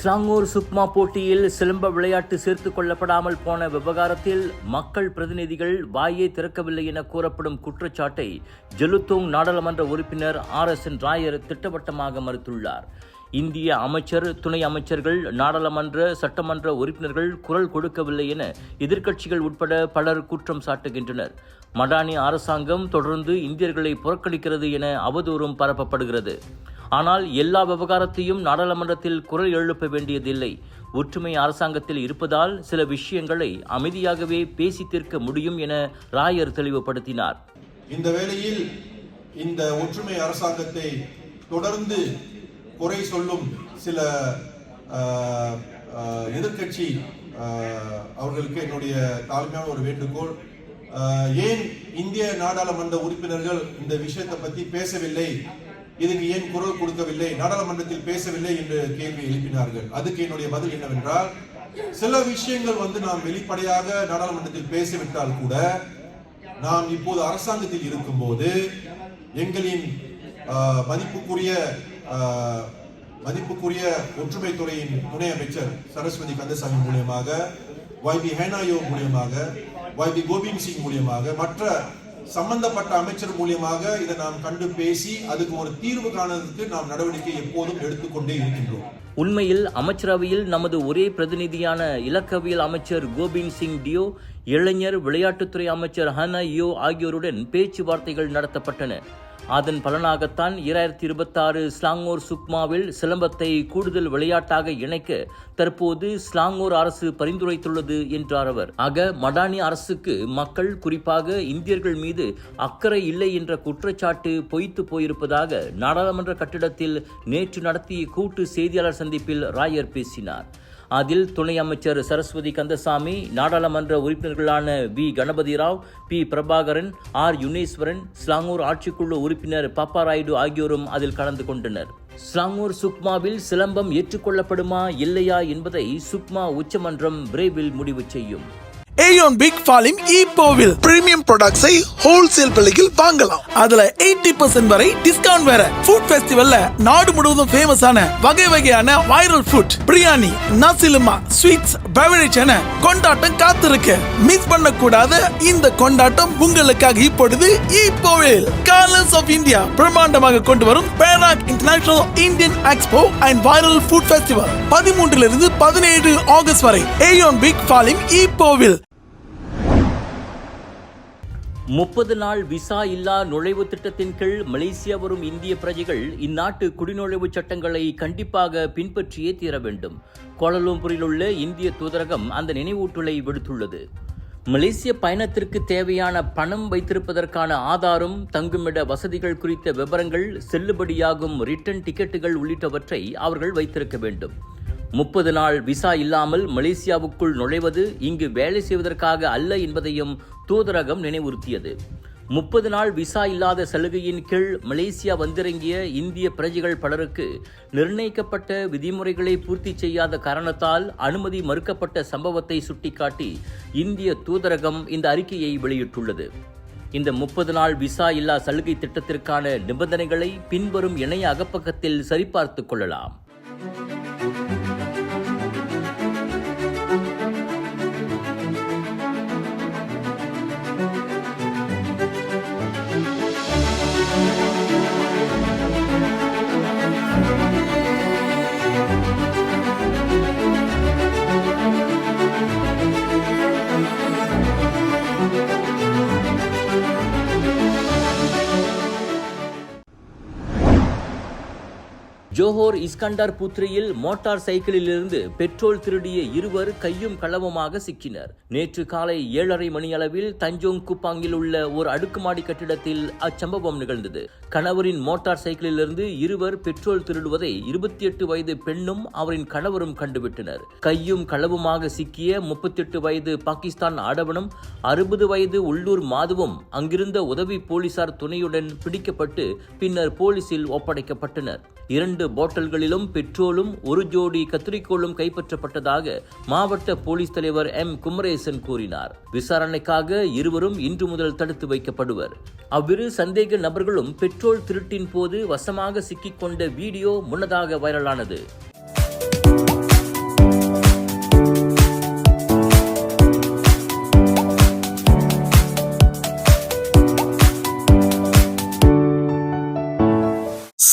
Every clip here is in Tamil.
ஸ்லாங்கூர் சுக்மா போட்டியில் சிலம்ப விளையாட்டு சேர்த்துக் கொள்ளப்படாமல் போன விவகாரத்தில் மக்கள் பிரதிநிதிகள் வாயை திறக்கவில்லை என கூறப்படும் குற்றச்சாட்டை ஜெலுத்தோங் நாடாளுமன்ற உறுப்பினர் ஆர் எஸ் என் ராயர் திட்டவட்டமாக மறுத்துள்ளார். இந்திய அமைச்சர் துணை அமைச்சர்கள் நாடாளுமன்ற சட்டமன்ற உறுப்பினர்கள் குரல் கொடுக்கவில்லை என எதிர்க்கட்சிகள் உட்பட பலர் குற்றம் சாட்டுகின்றனர். மடானி அரசாங்கம் தொடர்ந்து இந்தியர்களை புறக்கணிக்கிறது என அவதூறும் பரப்பப்படுகிறது. ஆனால் எல்லா விவகாரத்தையும் நாடாளுமன்றத்தில் குரல் எழுப்ப வேண்டியதில்லை. ஒற்றுமை அரசாங்கத்தில் இருப்பதால் சில விஷயங்களை அமைதியாகவே பேசி தீர்க்க முடியும் என ராயர் தெளிவுபடுத்தினார். இந்த வேளையில் இந்த ஒற்றுமை அரசாங்கத்தை தொடர்ந்து குறை சொல்லும் சில எதிர்கட்சி எதிர்க்கட்சி அவர்களுக்கு என்னுடைய தாழ்மையான ஒரு வேண்டுகோள். ஏன் இந்திய நாடாளுமன்ற உறுப்பினர்கள் இந்த விஷயத்தை பத்தி பேசவில்லை? இதுக்கு ஏன் குரல் கொடுக்கவில்லை? நாடாளுமன்றத்தில் பேசவில்லை என்று கேள்வி எழுப்பினார்கள். அதுக்கு என்னுடைய பதில் என்னவென்றால் சில விஷயங்கள் வந்து நாம் வெளிப்படையாக நாடாளுமன்றத்தில் பேசிவிட்டால் கூட நாம் இப்போது அரசாங்கத்தில் இருக்கும்போது எங்களின் மதிப்புக்குரிய மதிப்புக்குரிய ஒற்றுமை துறையின் துணை அமைச்சர் சரஸ்வதி கந்தசாமி மூலியமாக வைபி ஹேனாயோ மூலியமாக வைபி கோபிந்த் சிங் மூலியமாக மற்ற சம்பந்தப்பட்ட அமைச்சர் மூலியமாக இதை நாம் கண்டு பேசி அதுக்கு ஒரு தீர்வு காணுறதுக்கு நாம் நடவடிக்கை எப்போதும் எடுத்துக்கொண்டே இருக்கின்றோம். உண்மையில் அமைச்சரவையில் நமது ஒரே பிரதிநிதியான இலக்கவியல் அமைச்சர் கோபிந்த் சிங் டியோ இளைஞர் விளையாட்டுத்துறை அமைச்சர் ஹன யோ ஆகியோருடன் பேச்சுவார்த்தைகள் நடத்தப்பட்டன. அதன் பலனாகத்தான் இரண்டாயிரத்தி இருபத்தாறு ஸ்லாங்கோர் சுக்மாவில் சிலம்பத்தை கூடுதல் விளையாட்டாக இணைக்க தற்போது ஸ்லாங்கோர் அரசு பரிந்துரைத்துள்ளது என்றார் அவர். ஆக மடானி அரசுக்கு மக்கள் குறிப்பாக இந்தியர்கள் மீது அக்கறை இல்லை என்ற குற்றச்சாட்டு பொய்த்து போயிருப்பதாக நாடாளுமன்ற கட்டிடத்தில் நேற்று நடத்திய கூட்டு செய்தியாளர் சந்திப்பில் ராயர் பேசினார். அதில் துணை அமைச்சர் சரஸ்வதி கந்தசாமி நாடாளுமன்ற உறுப்பினர்களான V. Ganapathi Rao P. Prabakaran R. Yuneswaran Selangor ஆட்சிக்குழு உறுப்பினர் பாப்பாராயுடு ஆகியோரும் அதில் கலந்து கொண்டனர். ஸ்லாங்கூர் சுக்மாவில் சிலம்பம் ஏற்றுக்கொள்ளப்படுமா இல்லையா என்பதை சுக்மா உச்சமன்றம் விரைவில் முடிவு செய்யும். ஏயோன் பிக் ஃபாலிம் ஈப்போவில் பிரீமியம் ப்ராடக்ட்ஸை ஹோல்சேல் விலையில் வாங்கலாம். அதுல 80% பர்சன்ட் வரை டிஸ்கவுண்ட் வேற. ஃபுட் ஃபெஸ்டிவல்ல நாடு முழுவதும் ஃபேமஸான வகை வகையான வைரல் ஃபுட் பிரியாணி நசிலுமா ஸ்வீட்ஸ் பெவரேஜ் என கொண்டாட்டம் காத்திருக்கு. மிஸ் பண்ணக்கூடாத இந்த கொண்டாட்டம் உங்களுக்காக இப்பொழுது ஈப்போவில் கலர்ஸ் ஆஃப் இந்தியா பிரம்மாண்டமாக கொண்டு வரும் Perak international Indian expo and viral food festival பதிமூன்றிலிருந்து பதினேழு ஆகஸ்ட் வரை. ஏயோன் பிக் ஃபாலிம் ஈப்போவில் முப்பது நாள் விசா இல்லா நுழைவு திட்டத்தின் கீழ் மலேசியா வரும் இந்திய பிரஜைகள் இந்நாட்டு குடிநுழைவு சட்டங்களை கண்டிப்பாக பின்பற்றியே தீர வேண்டும். கோலலம்பூரில் உள்ள இந்திய தூதரகம் அந்த நினைவூட்டலை விடுத்துள்ளது. மலேசிய பயணத்திற்கு தேவையான பணம் வைத்திருப்பதற்கான ஆதாரம் தங்குமிட வசதிகள் குறித்த விவரங்கள் செல்லுபடியாகும் ரிட்டர்ன் டிக்கெட்டுகள் உள்ளிட்டவற்றை அவர்கள் வைத்திருக்க வேண்டும். முப்பது நாள் விசா இல்லாமல் மலேசியாவுக்குள் நுழைவது இங்கு வேலை செய்வதற்காக அல்ல என்பதையும் தூதரகம் நினைவுறுத்தியது. முப்பது நாள் விசா இல்லாத சலுகையின் கீழ் மலேசியா வந்திறங்கிய இந்திய பிரஜைகள் பலருக்கு நிர்ணயிக்கப்பட்ட விதிமுறைகளை பூர்த்தி செய்யாத காரணத்தால் அனுமதி மறுக்கப்பட்ட சம்பவத்தை சுட்டிக்காட்டி இந்திய தூதரகம் இந்த அறிக்கையை வெளியிட்டுள்ளது. இந்த முப்பது நாள் விசா இல்லா சலுகை திட்டத்திற்கான நிபந்தனைகளை பின்வரும் இணைய அகப்பக்கத்தில் சரிபார்த்துக் கொள்ளலாம். ஜோஹோர் இஸ்கண்டார் புத்ரியில் மோட்டார் சைக்கிளிலிருந்து பெட்ரோல் திருடிய இருவர் கையும் களவுமாக சிக்கினர். நேற்று காலை ஏழரை மணி அளவில் தஞ்சோங் குப்பாங்கில் உள்ள ஒரு அடுக்குமாடி கட்டிடத்தில் அச்சம்பவம் நிகழ்ந்தது. கணவரின் மோட்டார் சைக்கிளிலிருந்து இருவர் பெட்ரோல் திருடுவதை இருபத்தி எட்டு வயது பெண்ணும் அவரின் கணவரும் கண்டுவிட்டனர். கையும் களவுமாக சிக்கிய முப்பத்தி எட்டு வயது பாகிஸ்தான் ஆடவனும் அறுபது வயது உள்ளூர் மாதுவும் அங்கிருந்த உதவி போலீசார் துணையுடன் பிடிக்கப்பட்டு பின்னர் போலீசில் ஒப்படைக்கப்பட்டனர். இரண்டு பாட்டில்களிலும் பெட்ரோலும் ஒரு ஜோடி கத்திரிக்கோளும் கைப்பற்றப்பட்டதாக மாவட்ட போலீஸ் தலைவர் எம். குமரேசன் கூறினார். விசாரணைக்காக இருவரும் இன்று முதல் தடுத்து வைக்கப்படுவர். அவ்விரு சந்தேக நபர்களும் பெட்ரோல் திருட்டின் போது வசமாக சிக்கிக்கொண்ட வீடியோ முன்னதாக வைரலானது.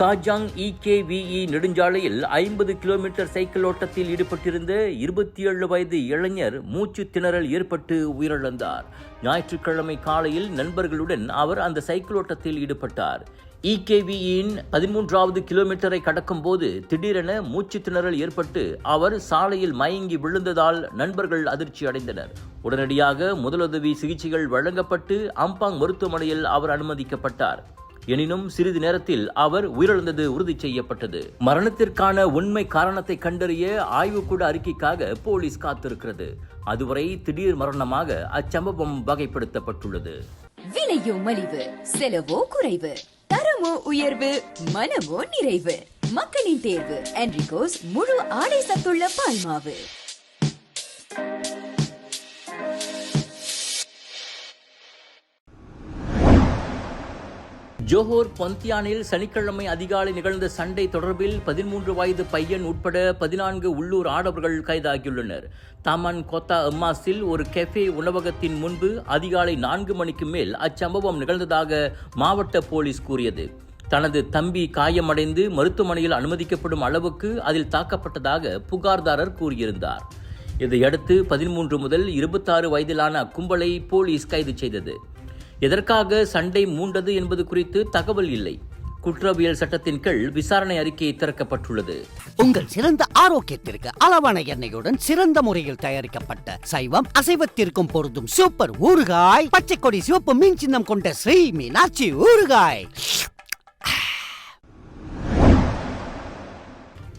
காஜாங் இகேவிஇ நெடுஞ்சாலையில் ஐம்பது கிலோமீட்டர் சைக்கிள் ஓட்டத்தில் ஈடுபட்டிருந்த இருபத்தி ஏழு வயது இளைஞர் மூச்சு திணறல் ஏற்பட்டு உயிரிழந்தார். ஞாயிற்றுக்கிழமை காலையில் நண்பர்களுடன் அவர் அந்த சைக்கிள் ஓட்டத்தில் ஈடுபட்டார். இகேவியின் பதிமூன்றாவது கிலோமீட்டரை கடக்கும் போது திடீரென மூச்சு திணறல் ஏற்பட்டு அவர் சாலையில் மயங்கி விழுந்ததால் நண்பர்கள் அதிர்ச்சி அடைந்தனர். உடனடியாக முதலுதவி சிகிச்சைகள் வழங்கப்பட்டு அம்பாங் மருத்துவமனையில் அவர் அனுமதிக்கப்பட்டார். எனினும் சிறிது நேரத்தில் அவர் உயிரிழந்தது உறுதி செய்யப்பட்டது. மரணத்திற்கான உண்மை காரணத்தை கண்டறிய ஆய்வுக்கூட அறிக்கைக்காக போலீஸ் காத்திருக்கிறது. அதுவரை திடீர் மரணமாக அச்சம்பவம் வகைப்படுத்தப்பட்டுள்ளது. விலையோ மலிவு செலவோ குறைவு தரமோ உயர்வு மனமோ நிறைவு. மக்களின் தேர்வு என்ரிகோஸ் முழு ஆடை சத்துள்ள பால்மாவு. ஜோஹோர் பொந்தியானில் சனிக்கிழமை அதிகாலை நிகழ்ந்த சண்டை தொடர்பில் பதிமூன்று வயது பையன் உட்பட பதினான்கு உள்ளூர் ஆடவர்கள் கைதாகியுள்ளனர். தாமன் கொத்தா அம்மாஸில் ஒரு கெஃபே உணவகத்தின் முன்பு அதிகாலை நான்கு மணிக்கு மேல் அச்சம்பவம் நிகழ்ந்ததாக மாவட்ட போலீஸ் கூறியது. தனது தம்பி காயமடைந்து மருத்துவமனையில் அனுமதிக்கப்படும் அளவுக்கு அதில் தாக்கப்பட்டதாக புகார்தாரர் கூறியிருந்தார். இதையடுத்து பதிமூன்று முதல் இருபத்தாறு வயதிலான அக்கும்பலை போலீஸ் கைது செய்தது. எதற்காக சண்டை மூண்டது என்பது குறித்து தகவல் இல்லை. குற்றவியல் சட்டத்தின் கீழ் விசாரணை அறிக்கை திறக்கப்பட்டுள்ளது. உங்கள் சிறந்த ஆரோக்கியத்திற்கு அளவான எண்ணெயுடன் சிறந்த முறையில் தயாரிக்கப்பட்ட சைவம் அசைவத்திற்கும் பொருந்தும் சூப்பர் ஊறுகாய் பச்சை கொடி சிவப்பு மீன் சின்னம் கொண்ட ஸ்ரீ மீனாட்சி ஊறுகாய்.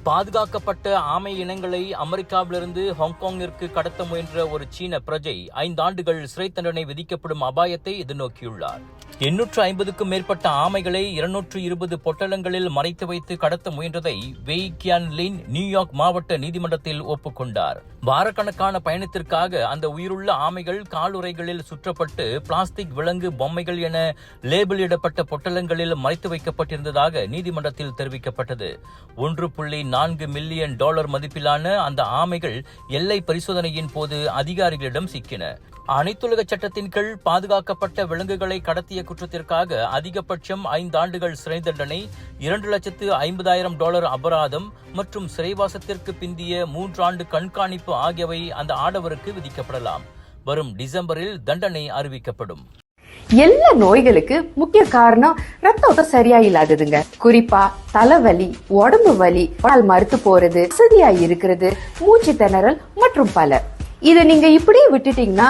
பாதுகாக்கப்பட்ட ஆமை இனங்களை அமெரிக்காவிலிருந்து ஹாங்காங்கிற்கு கடத்த முயன்ற ஒரு சீன பிரஜை ஐந்தாண்டுகள் சிறை தண்டனை விதிக்கப்படும் அபாயத்தை எதிர்நோக்கியுள்ளார். எண்ணூற்று ஐம்பதுக்கும் மேற்பட்ட ஆமைகளை இருநூற்று இருபது பொட்டலங்களில் மறைத்து வைத்து கடத்த முயன்றதை வெய் கியான் லின் நியூயார்க் மாவட்ட நீதிமன்றத்தில் ஒப்புக்கொண்டார். வாரக்கணக்கான பயணத்திற்காக அந்த உயிருள்ள ஆமைகள் காலுறைகளில் சுற்றப்பட்டு பிளாஸ்டிக் விலங்கு பொம்மைகள் என லேபிளிடப்பட்ட பொட்டலங்களில் மறைத்து வைக்கப்பட்டிருந்ததாக நீதிமன்றத்தில் தெரிவிக்கப்பட்டது. ஒன்று புள்ளி நான்கு மில்லியன் டாலர் மதிப்பிலான அந்த ஆமைகள் எல்லை பரிசோதனையின் போது அதிகாரிகளிடம் சிக்கின. அனைத்துலக சட்டத்தின் கீழ் பாதுகாக்கப்பட்ட விலங்குகளை கடத்திய குற்றத்திற்காக அதிகபட்சம் ஐந்தாண்டுகள் சிறை தண்டனை இரண்டு லட்சத்து ஐம்பதாயிரம் டாலர் அபராதம் மற்றும் சிறைவாசத்திற்கு பிந்திய மூன்றாண்டு கண்காணிப்பு ஆகியவை அந்த ஆடவருக்கு விதிக்கப்படலாம். வரும் டிசம்பரில் தண்டனை அறிவிக்கப்படும். எல்லா நோய்களுக்கு முக்கிய காரணம் ரத்த ஓட்டம் சரியா இல்லாததுங்க குறிப்பா தலைவலி உடம்பு வலி பால் மறுத்து போறது வசதியா இருக்கிறது மூச்சு திணறல் மற்றும் பல. இதை நீங்க இப்படியே விட்டுட்டீங்கன்னா